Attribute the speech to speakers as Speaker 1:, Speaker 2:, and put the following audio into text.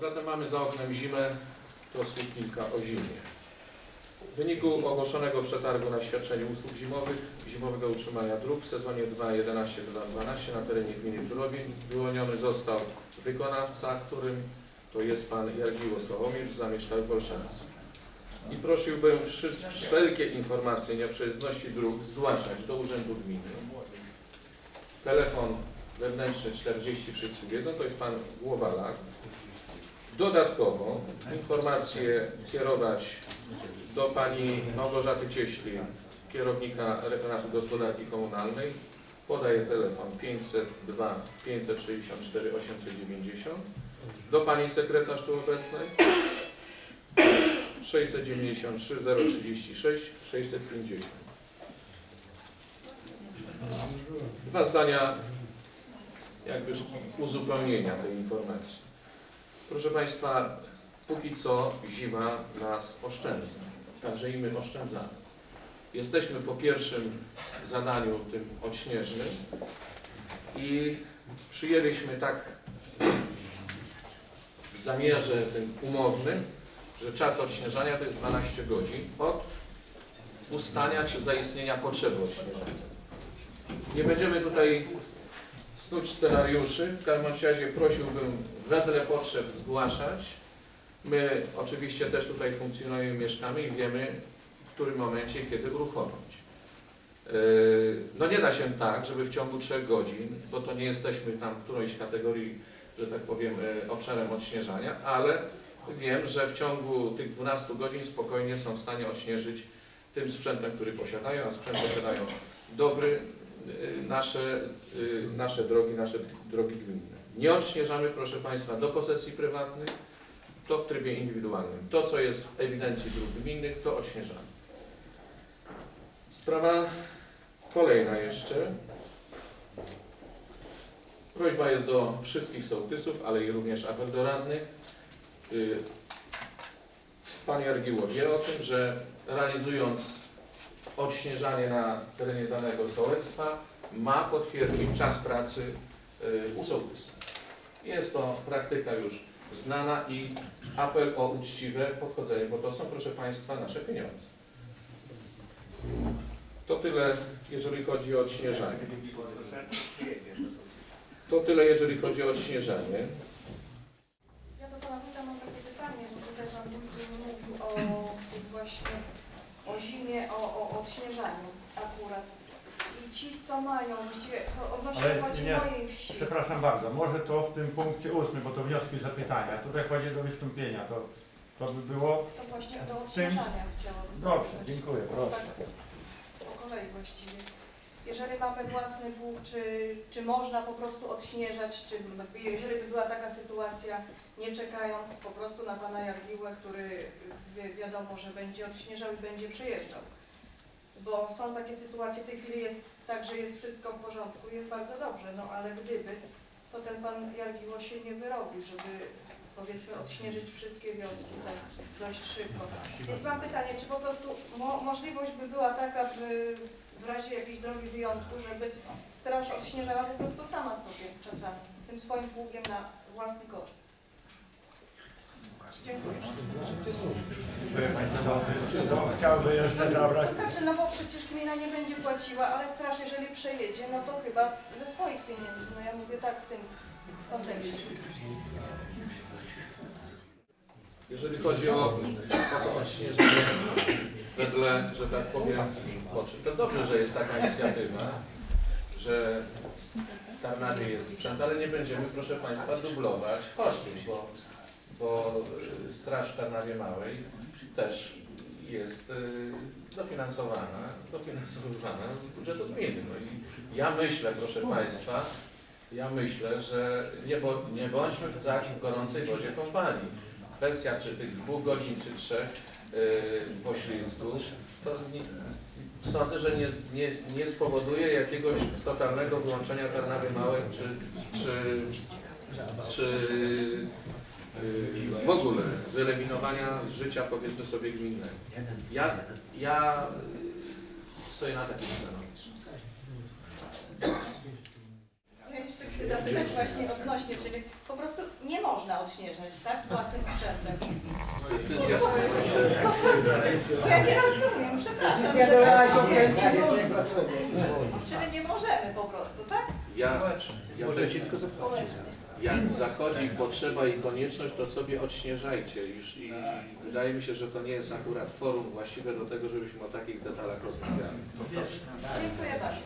Speaker 1: zatem mamy za oknem zimę, to słów kilka o zimie. W wyniku ogłoszonego przetargu na świadczenie usług zimowych, zimowego utrzymania dróg w sezonie 2011-2012 na terenie gminy Turowień wyłoniony został wykonawca, którym to jest pan Jargiło Sławomir, zamieszkały w Olszance. I prosiłbym wszelkie informacje nieprzejezdności dróg zgłaszać do Urzędu Gminy. Telefon wewnętrzny 40 wszyscy wiedzą, to jest pan Głowalak. Dodatkowo informacje kierować do pani Małgorzaty Cieśli, kierownika referatu gospodarki komunalnej. Podaję telefon 502 564 890. Do pani sekretarz tu obecnej 693 036 650. Dwa zdania jakby uzupełnienia tej informacji. Proszę Państwa, póki co zima nas oszczędza, także i my oszczędzamy. Jesteśmy po pierwszym zadaniu tym odśnieżnym i przyjęliśmy tak w zamierze tym umownym, że czas odśnieżania to jest 12 godzin od ustania czy zaistnienia potrzeby odśnieżania. Nie będziemy tutaj snuć scenariuszy. W każdym razie prosiłbym wedle potrzeb zgłaszać. My oczywiście też tutaj funkcjonujemy, mieszkamy i wiemy w którym momencie, kiedy uruchomić. Yy, No nie da się tak, żeby w ciągu 3 godzin, bo to nie jesteśmy tam w którejś kategorii, że tak powiem, yy, obszarem odśnieżania, ale wiem, że w ciągu tych 12 godzin spokojnie są w stanie odśnieżyć tym sprzętem, który posiadają, a sprzęt posiadają dobry, nasze, y, nasze drogi, nasze drogi gminne. Nie odśnieżamy, proszę Państwa, do posesji prywatnych, to w trybie indywidualnym. To, co jest w ewidencji dróg gminnych, to odśnieżamy. Sprawa kolejna jeszcze. Prośba jest do wszystkich sołtysów, ale i również apel do radnych. Y, Pan Jargiło wie o tym, że realizując odśnieżanie na terenie danego sołectwa ma potwierdzić czas pracy y, u sołtysa. Jest to praktyka już znana i apel o uczciwe podchodzenie, bo to są, proszę Państwa, nasze pieniądze. To tyle, jeżeli chodzi o odśnieżanie. To tyle, jeżeli chodzi o odśnieżanie.
Speaker 2: Ja do Pana Wójta mam takie pytanie, bo tutaj Pan Wójt mówił o właśnie, o zimie, o, o odśnieżaniu akurat. I ci, co mają, właściwie odnośnie
Speaker 3: Ale
Speaker 2: chodzi
Speaker 3: nie,
Speaker 2: mojej wsi.
Speaker 3: Przepraszam bardzo, może to w tym punkcie ósmym, bo to wnioski zapytania. Tutaj chodzi do wystąpienia. To, to by było.
Speaker 2: To właśnie do odśnieżania chciałabym
Speaker 3: Dobrze, dziękuję,
Speaker 2: Tak,
Speaker 3: proszę.
Speaker 2: po kolei właściwie. Jeżeli mamy własny pług, czy, czy można po prostu odśnieżać, czy jeżeli by była taka sytuacja, nie czekając po prostu na Pana Jargiłę, który wi wiadomo, że będzie odśnieżał i będzie przyjeżdżał. Bo są takie sytuacje, w tej chwili jest tak, że jest wszystko w porządku, jest bardzo dobrze, no ale gdyby, to ten Pan Jargiło się nie wyrobi, żeby powiedzmy odśnieżyć wszystkie wioski tak dość szybko. Więc mam pytanie, czy po prostu mo możliwość by była taka, by w razie jakiejś drogi wyjątku, żeby straż odśnieżała po prostu sama sobie czasami, tym swoim pługiem na własny koszt. Dziękuję.
Speaker 3: Dziękuję Pani Przewodniczący. No, Chciałby jeszcze zabrać.
Speaker 2: To znaczy, no bo przecież gmina nie będzie płaciła, ale straż jeżeli przejedzie, no to chyba ze swoich pieniędzy. No ja mówię tak w tym
Speaker 1: Jeżeli chodzi o, odśnieżenie wedle, że tak powiem, potrzeb, to dobrze, że jest taka inicjatywa, że w Tarnawie jest sprzęt, ale nie będziemy, proszę Państwa, dublować kosztów, bo, bo y, Straż w Tarnawie Małej też jest y, dofinansowana, dofinansowywana z budżetu gminy. No i ja myślę, proszę Państwa, ja myślę, że nie, bo, nie bądźmy w tak gorącej wodzie kompanii kwestia czy tych dwóch godzin, czy trzech yy, poślizgu, to nie, sądzę, że nie, nie, nie spowoduje jakiegoś totalnego wyłączenia Tarnawy Małej, czy, czy, czy yy, w ogóle wyeliminowania życia, powiedzmy sobie, gminnego. Ja, ja stoję na takim stanowisku.
Speaker 2: Czyli po prostu nie można odśnieżać, tak? Własnym sprzętem.
Speaker 1: Decyzja społeczna.
Speaker 2: Bo ja nie rozumiem, przepraszam, że tak Czyli nie możemy po prostu, tak?
Speaker 1: Ja, ja
Speaker 4: Możecie tylko
Speaker 2: Społecznie.
Speaker 1: jak zachodzi potrzeba i konieczność, to sobie odśnieżajcie. Już i wydaje mi się, że to nie jest akurat forum właściwe do tego, żebyśmy o takich detalach rozmawiali.
Speaker 2: Dziękuję bardzo.